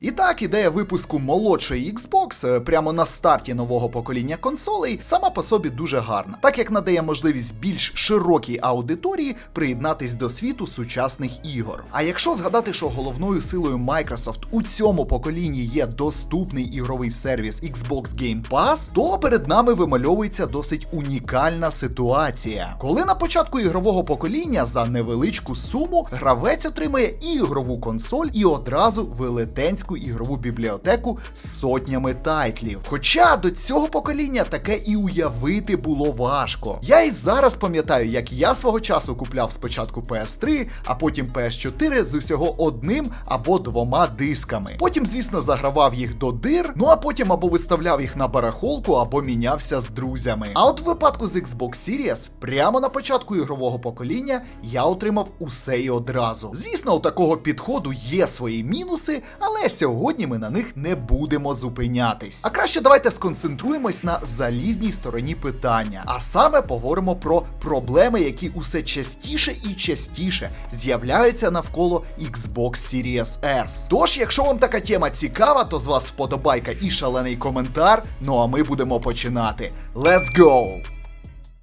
І так, ідея випуску молодшої Xbox е, прямо на старті нового покоління консолей сама по собі дуже гарна, так як надає можливість більш широкій аудиторії приєднатись до світу сучасних ігор. А якщо згадати, що головною силою Microsoft у цьому поколінні є доступний ігровий сервіс Xbox Game Pass, то перед нами вимальовується досить унікальна ситуація. Коли на початку ігрового покоління за невеличку суму гравець отримає і ігрову консоль, і одразу велетенську ігрову бібліотеку з сотнями тайтлів. Хоча до цього покоління таке і уявити було важко. Я і зараз пам'ятаю, як я свого часу купляв спочатку PS3, а потім PS4 з усього одним або двома дисками. Потім, звісно, загравав їх до дир, ну а потім або виставляв їх на барахолку, або мінявся з друзями. А от в випадку з Xbox Series, прямо на початку ігрового покоління я отримав усе і одразу. Звісно, у такого підходу є свої мінуси, але сьогодні ми на них не будемо зупинятись. А краще давайте сконцентруємось на залізній стороні питання. А саме поговоримо про проблеми, які усе частіше і частіше з'являються навколо Xbox Series S. Тож, якщо вам така тема цікава, то з вас вподобайка і шалений коментар. Ну а ми будемо починати. Let's go!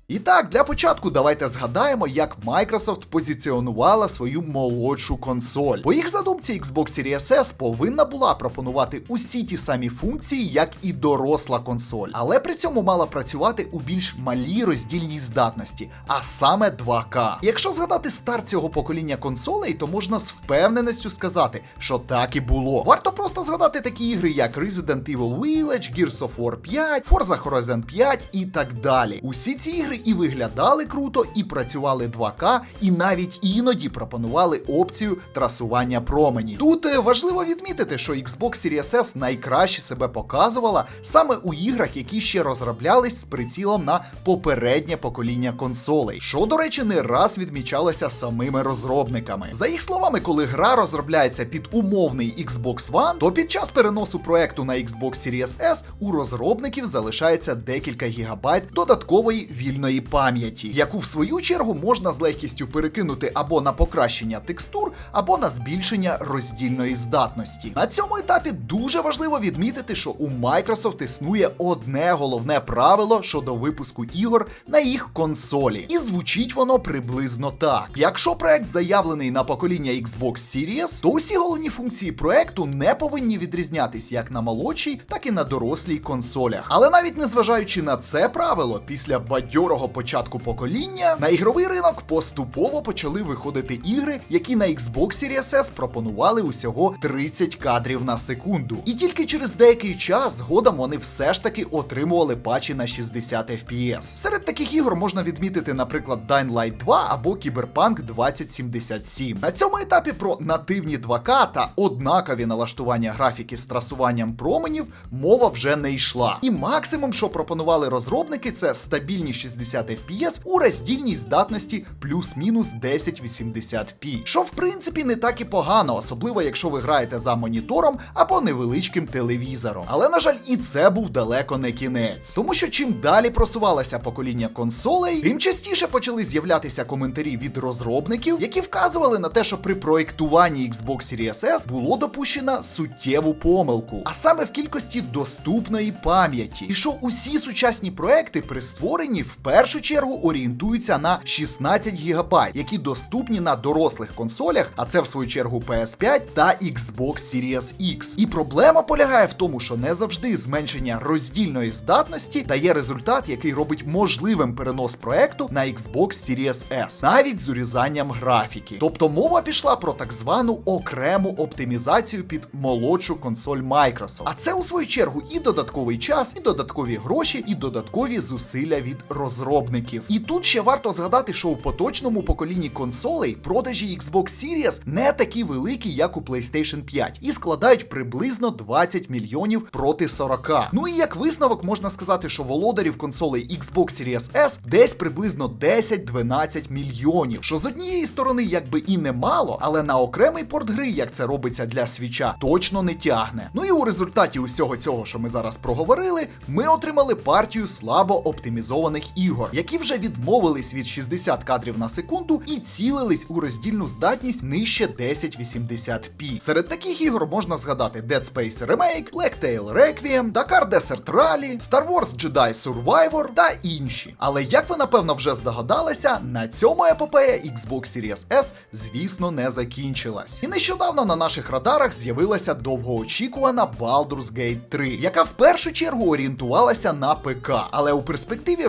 І так, для початку давайте згадаємо, як Microsoft позиціонувала свою молодшу консоль. По їх задумці, Xbox Series S повинна була пропонувати усі ті самі функції, як і доросла консоль, але при цьому мала працювати у більш малій роздільній здатності, а саме 2К. Якщо згадати старт цього покоління консолей, то можна з впевненістю сказати, що так і було. Варто просто згадати такі ігри, як Resident Evil Village, Gears of War 5, Forza Horizon 5 і так далі. Усі ці ігри і виглядали круто, і працювали 2К, і навіть іноді пропонували опцію трасування променів. Тут е, важливо відмітити, що Xbox Series S найкраще себе показувала саме у іграх, які ще розроблялись з прицілом на попереднє покоління консолей, що, до речі, не раз відмічалося самими розробниками. За їх словами, коли гра розробляється під умовний Xbox One, то під час переносу проекту на Xbox Series S у розробників залишається декілька гігабайт додаткової вільної пам'яті, яку в свою чергу можна з легкістю перекинути або на покращення текстур, або на збільшення роздільної здатності. На цьому етапі дуже важливо відмітити, що у Microsoft існує одне головне правило щодо випуску ігор на їх консолі, і звучить воно приблизно так: якщо проект заявлений на покоління Xbox Series, то усі головні функції проекту не повинні відрізнятись як на молодшій, так і на дорослій консолях. Але навіть незважаючи на це правило, після бадьорого початку покоління на ігровий ринок поступово почали виходити ігри, які на Xbox Series S пропонували усього 30 кадрів на секунду. І тільки через деякий час згодом вони все ж таки отримували патчі на 60 FPS. Серед таких ігор можна відмітити, наприклад, Dying Light 2 або Cyberpunk 2077. На цьому етапі про нативні 2К та однакові налаштування графіки з трасуванням променів мова вже не йшла. І максимум, що пропонували розробники, це стабільні 60 FPS у роздільній здатності плюс-мінус 1080p. Що в принципі не так і погано, особливо якщо ви граєте за монітором або невеличким телевізором. Але на жаль, і це був далеко не кінець. Тому що чим далі просувалося покоління консолей, тим частіше почали з'являтися коментарі від розробників, які вказували на те, що при проєктуванні Xbox Series S було допущено суттєву помилку, а саме в кількості доступної пам'яті. І що усі сучасні проекти при створенні в першу чергу орієнтуються на 16 ГБ, які доступні на дорослих консолях, а це в свою чергу PS5 та Xbox Series X. І проблема полягає в тому, що не завжди зменшення роздільної здатності дає результат, який робить можливим перенос проекту на Xbox Series S, навіть з урізанням графіки. Тобто мова пішла про так звану окрему оптимізацію під молодшу консоль Microsoft. А це у свою чергу і додатковий час, і додаткові гроші, і додаткові зусилля від розробників. І тут ще варто згадати, що у поточному поколінні консолей продажі Xbox Series не такі великі, як у PlayStation 5, і складають приблизно 20 мільйонів проти 40. Ну і як висновок можна сказати, що володарів консолей Xbox Series S десь приблизно 10-12 мільйонів. Що з однієї сторони, якби і немало, але на окремий порт гри, як це робиться для свіча, точно не тягне. Ну і у результаті усього цього, що ми зараз проговорили, ми отримали партію слабо оптимізованих ігор ігор, які вже відмовились від 60 кадрів на секунду і цілились у роздільну здатність нижче 1080p. Серед таких ігор можна згадати Dead Space Remake, Blacktail Requiem, Dakar Desert Rally, Star Wars Jedi Survivor та інші. Але як ви напевно вже здогадалися, на цьому епопея Xbox Series S, звісно, не закінчилась. І нещодавно на наших радарах з'явилася довгоочікувана Baldur's Gate 3, яка в першу чергу орієнтувалася на ПК. Але у перспективі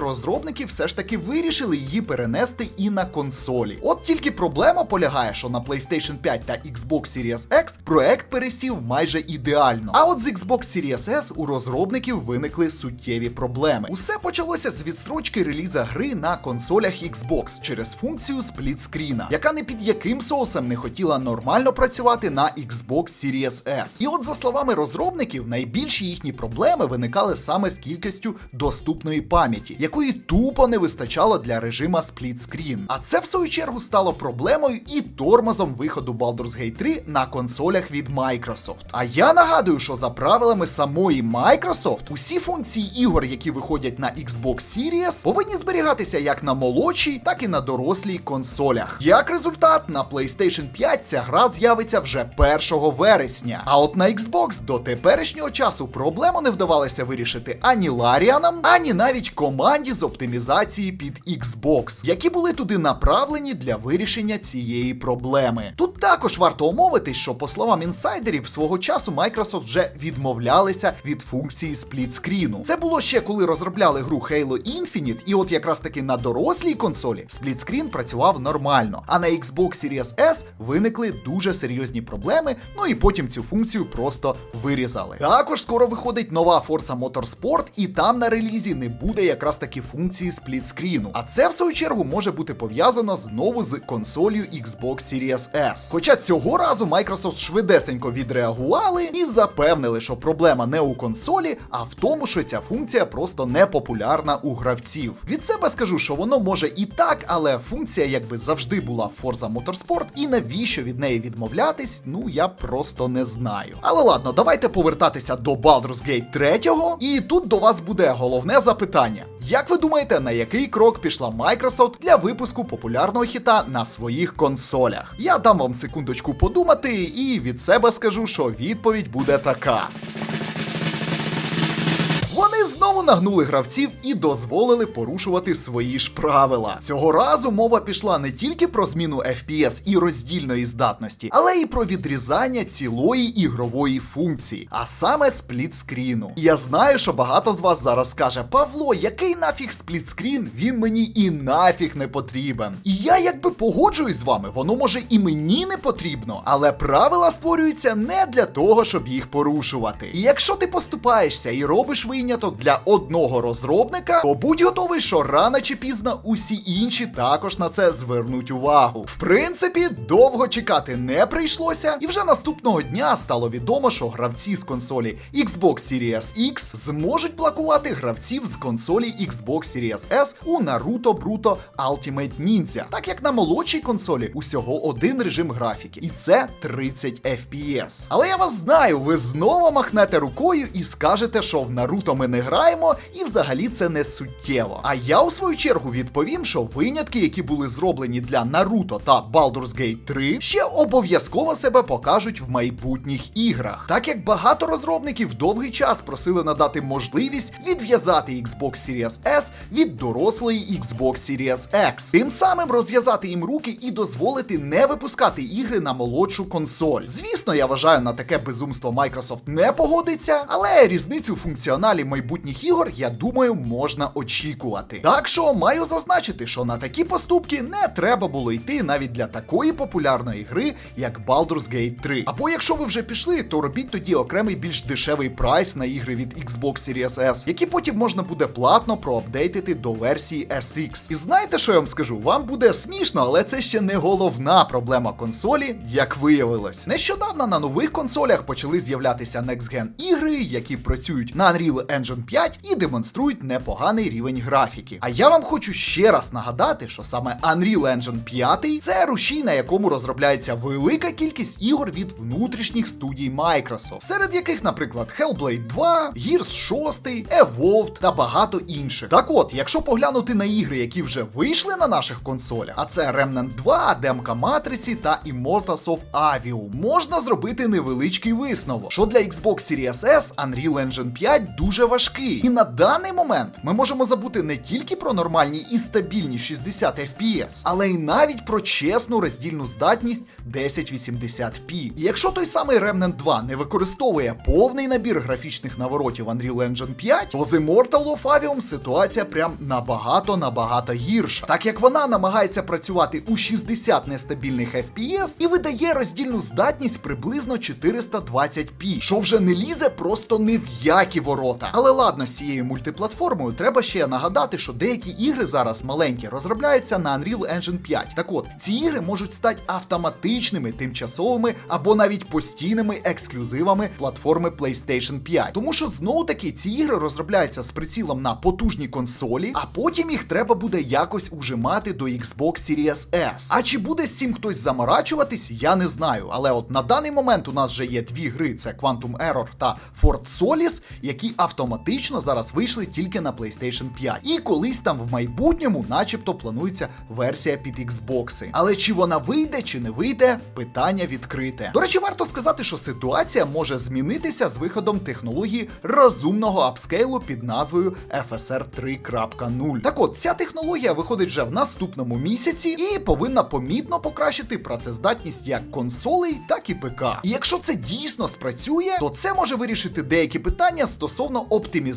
розробники все ж таки вирішили її перенести і на консолі. От тільки проблема полягає, що на PlayStation 5 та Xbox Series X проект пересів майже ідеально. А от з Xbox Series S у розробників виникли суттєві проблеми. Усе почалося з відстрочки реліза гри на консолях Xbox через функцію сплітскріна, яка не під яким соусом не хотіла нормально працювати на Xbox Series S. І от за словами розробників, найбільші їхні проблеми виникали саме з кількістю доступної пам'яті, якої тупо не вистачало для режима сплітскрін. А це в свою чергу стало проблемою і тормозом виходу Baldur's Gate 3 на консолях від Microsoft. А я нагадую, що за правилами самої Microsoft усі функції ігор, які виходять на Xbox Series, повинні зберігатися як на молодшій, так і на дорослій консолях. Як результат, на PlayStation 5 ця гра з'явиться вже 1 вересня. А от на Xbox до теперішнього часу проблему не вдавалося вирішити ані Ларіанам, ані навіть команді з оптимізації під Xbox, які були туди направлені для вирішення цієї проблеми. Тут також варто умовитись, що по словам інсайдерів, свого часу Microsoft вже відмовлялися від функції сплітскріну. Це було ще коли розробляли гру Halo Infinite, і от якраз таки на дорослій консолі сплітскрін працював нормально. А на Xbox Series S виникли дуже серйозні проблеми. Ну і потім цю функцію просто вирізали. Також скоро виходить нова Forza Motorsport, і там на релізі не буде якраз таки функції сплітскріну. А це в свою чергу може бути пов'язано знову з консолью Xbox Series S. Хоча цього разу Microsoft швидесенько відреагували і запевнили, що проблема не у консолі, а в тому, що ця функція просто не популярна у гравців. Від себе скажу, що воно може і так, але функція якби завжди була в Forza Motorsport, і навіщо від неї відмовлятись, ну я просто не знаю. Але ладно, давайте повертатися до Baldur's Gate 3. І тут до вас буде головне запитання. Як ви думаєте, на який крок пішла Microsoft для випуску популярного хіта на своїх консолях? Я дам вам секундочку подумати, і від себе скажу, що відповідь буде така. Знову нагнули гравців і дозволили порушувати свої ж правила. Цього разу мова пішла не тільки про зміну FPS і роздільної здатності, але й про відрізання цілої ігрової функції, а саме сплітскріну. Я знаю, що багато з вас зараз скаже: Павло, який нафіг сплітскрін? Він мені і нафіг не потрібен. І я якби погоджуюсь з вами, воно може і мені не потрібно, але правила створюються не для того, щоб їх порушувати. І якщо ти поступаєшся і робиш виняток для одного розробника, то будь готовий, що рано чи пізно усі інші також на це звернуть увагу. В принципі, довго чекати не прийшлося, і вже наступного дня стало відомо, що гравці з консолі Xbox Series X зможуть блокувати гравців з консолі Xbox Series S у Naruto Bruto Ultimate Ninja, так як на молодшій консолі усього один режим графіки, і це 30 FPS. Але я вас знаю, ви знову махнете рукою і скажете, що в Наруто ми не граємо, і взагалі це не суттєво. А я у свою чергу відповім, що винятки, які були зроблені для Наруто та Baldur's Gate 3, ще обов'язково себе покажуть в майбутніх іграх. Так як багато розробників довгий час просили надати можливість відв'язати Xbox Series S від дорослої Xbox Series X, тим самим розв'язати їм руки і дозволити не випускати ігри на молодшу консоль. Звісно, я вважаю, на таке безумство Microsoft не погодиться, але різницю у функціоналі майбутніх ігор, я думаю, можна очікувати. Так що маю зазначити, що на такі поступки не треба було йти навіть для такої популярної гри, як Baldur's Gate 3. Або якщо ви вже пішли, то робіть тоді окремий більш дешевий прайс на ігри від Xbox Series S, які потім можна буде платно проапдейтити до версії SX. І знаєте, що я вам скажу? Вам буде смішно, але це ще не головна проблема консолі, як виявилось. Нещодавно на нових консолях почали з'являтися Next Gen ігри, які працюють на Unreal Engine 5 і демонструють непоганий рівень графіки. А я вам хочу ще раз нагадати, що саме Unreal Engine 5 це рушій, на якому розробляється велика кількість ігор від внутрішніх студій Microsoft, серед яких, наприклад, Hellblade 2, Gears 6, Evolved та багато інших. Так от, якщо поглянути на ігри, які вже вийшли на наших консолях, а це Remnant 2, Демка Матриці та Immortals of Avium, можна зробити невеличкий висновок, що для Xbox Series S Unreal Engine 5 дуже важкий. І на даний момент ми можемо забути не тільки про нормальні і стабільні 60 FPS, але й навіть про чесну роздільну здатність 1080p. І якщо той самий Remnant 2 не використовує повний набір графічних наворотів Unreal Engine 5, то з Immortal of Avium ситуація прям набагато набагато гірша, так як вона намагається працювати у 60 нестабільних FPS і видає роздільну здатність приблизно 420p, що вже не лізе просто ні в які ворота. Але ладно, з цією мультиплатформою треба ще нагадати, що деякі ігри зараз маленькі розробляються на Unreal Engine 5. Так от, ці ігри можуть стати автоматичними, тимчасовими або навіть постійними ексклюзивами платформи PlayStation 5. Тому що знову таки ці ігри розробляються з прицілом на потужні консолі, а потім їх треба буде якось ужимати до Xbox Series S. А чи буде з цим хтось заморачуватись, я не знаю. Але от на даний момент у нас вже є дві гри: це Quantum Error та Fort Solis, які автоматично зараз вийшли тільки на PlayStation 5. І колись там в майбутньому, начебто, планується версія під Xbox. Але чи вона вийде, чи не вийде, питання відкрите. До речі, варто сказати, що ситуація може змінитися з виходом технології розумного апскейлу під назвою FSR 3.0. Так от, ця технологія виходить вже в наступному місяці і повинна помітно покращити працездатність як консолей, так і ПК. І якщо це дійсно спрацює, то це може вирішити деякі питання стосовно оптимізації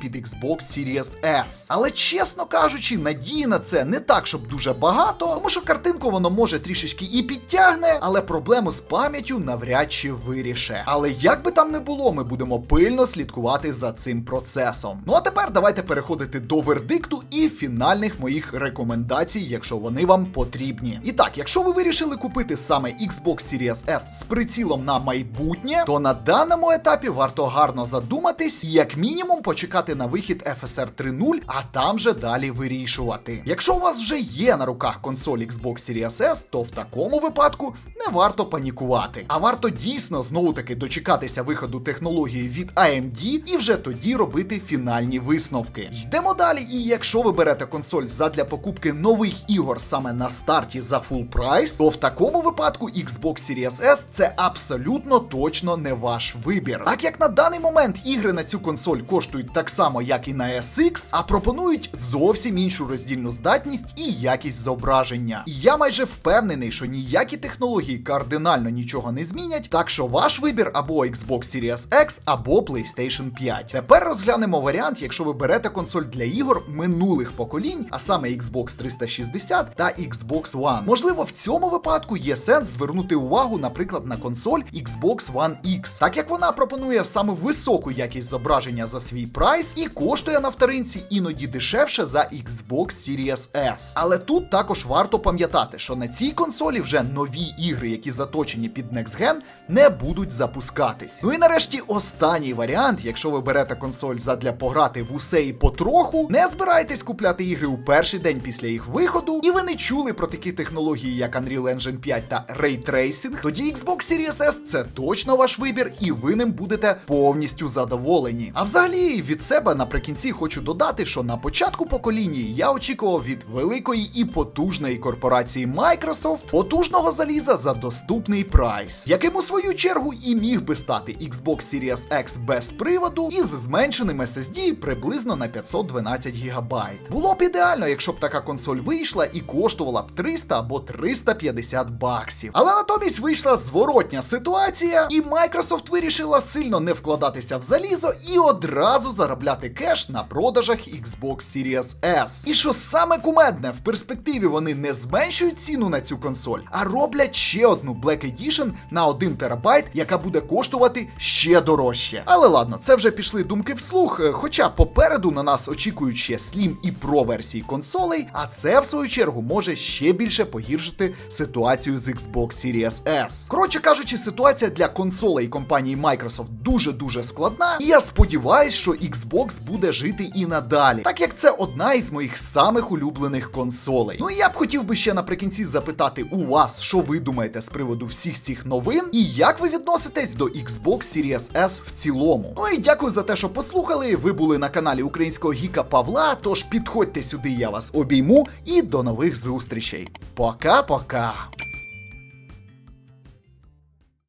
під Xbox Series S. Але чесно кажучи, надії на це не так, щоб дуже багато, тому що картинку воно може трішечки і підтягне, але проблему з пам'яттю навряд чи виріше. Але як би там не було, ми будемо пильно слідкувати за цим процесом. Ну а тепер давайте переходити до вердикту і фінальних моїх рекомендацій, якщо вони вам потрібні. І так, якщо ви вирішили купити саме Xbox Series S з прицілом на майбутнє, то на даному етапі варто гарно задуматись, як мінімум почекати на вихід FSR 3.0, а там же далі вирішувати. Якщо у вас вже є на руках консоль Xbox Series S, то в такому випадку не варто панікувати. А варто дійсно знову таки дочекатися виходу технології від AMD і вже тоді робити фінальні висновки. Йдемо далі, і якщо ви берете консоль задля покупки нових ігор саме на старті за full прайс, то в такому випадку Xbox Series S це абсолютно точно не ваш вибір. Так як на даний момент ігри на цю консоль коштують так само, як і на SX, а пропонують зовсім іншу роздільну здатність і якість зображення. І я майже впевнений, що ніякі технології кардинально нічого не змінять, так що ваш вибір або Xbox Series X, або PlayStation 5. Тепер розглянемо варіант, якщо ви берете консоль для ігор минулих поколінь, а саме Xbox 360 та Xbox One. Можливо, в цьому випадку є сенс звернути увагу, наприклад, на консоль Xbox One X, так як вона пропонує саме високу якість зображення за свій прайс і коштує на вторинці іноді дешевше за Xbox Series S. Але тут також варто пам'ятати, що на цій консолі вже нові ігри, які заточені під Next Gen, не будуть запускатись. Ну і нарешті останній варіант, якщо ви берете консоль задля пограти в усе і потроху, не збирайтесь купляти ігри у перший день після їх виходу, і ви не чули про такі технології, як Unreal Engine 5 та Ray Tracing, тоді Xbox Series S це точно ваш вибір, і ви ним будете повністю задоволені. А взагалі від себе наприкінці хочу додати, що на початку покоління я очікував від великої і потужної корпорації Microsoft потужного заліза за доступний прайс, яким у свою чергу і міг би стати Xbox Series X без приводу із зменшеним SSD приблизно на 512 ГБ. Було б ідеально, якщо б така консоль вийшла і коштувала б 300 або 350 баксів. Але натомість вийшла зворотня ситуація, і Microsoft вирішила сильно не вкладатися в залізо і одразу заробляти кеш на продажах Xbox Series S. І що саме кумедне, в перспективі вони не зменшують ціну на цю консоль, а роблять ще одну Black Edition на 1 терабайт, яка буде коштувати ще дорожче. Але ладно, це вже пішли думки вслух. е, Хоча попереду на нас очікують ще Slim і Pro версії консолей, а це в свою чергу може ще більше погіршити ситуацію з Xbox Series S. Коротше кажучи, ситуація для консолей компанії Microsoft дуже дуже складна, і я сподіваюся, сподіваюсь, що Xbox буде жити і надалі, так як це одна із моїх самих улюблених консолей. Ну і я б хотів би ще наприкінці запитати у вас, що ви думаєте з приводу всіх цих новин, і як ви відноситесь до Xbox Series S в цілому. Ну і дякую за те, що послухали. Ви були на каналі Українського Гіка Павла. Тож підходьте сюди, я вас обійму, і до нових зустрічей. Пока-пока.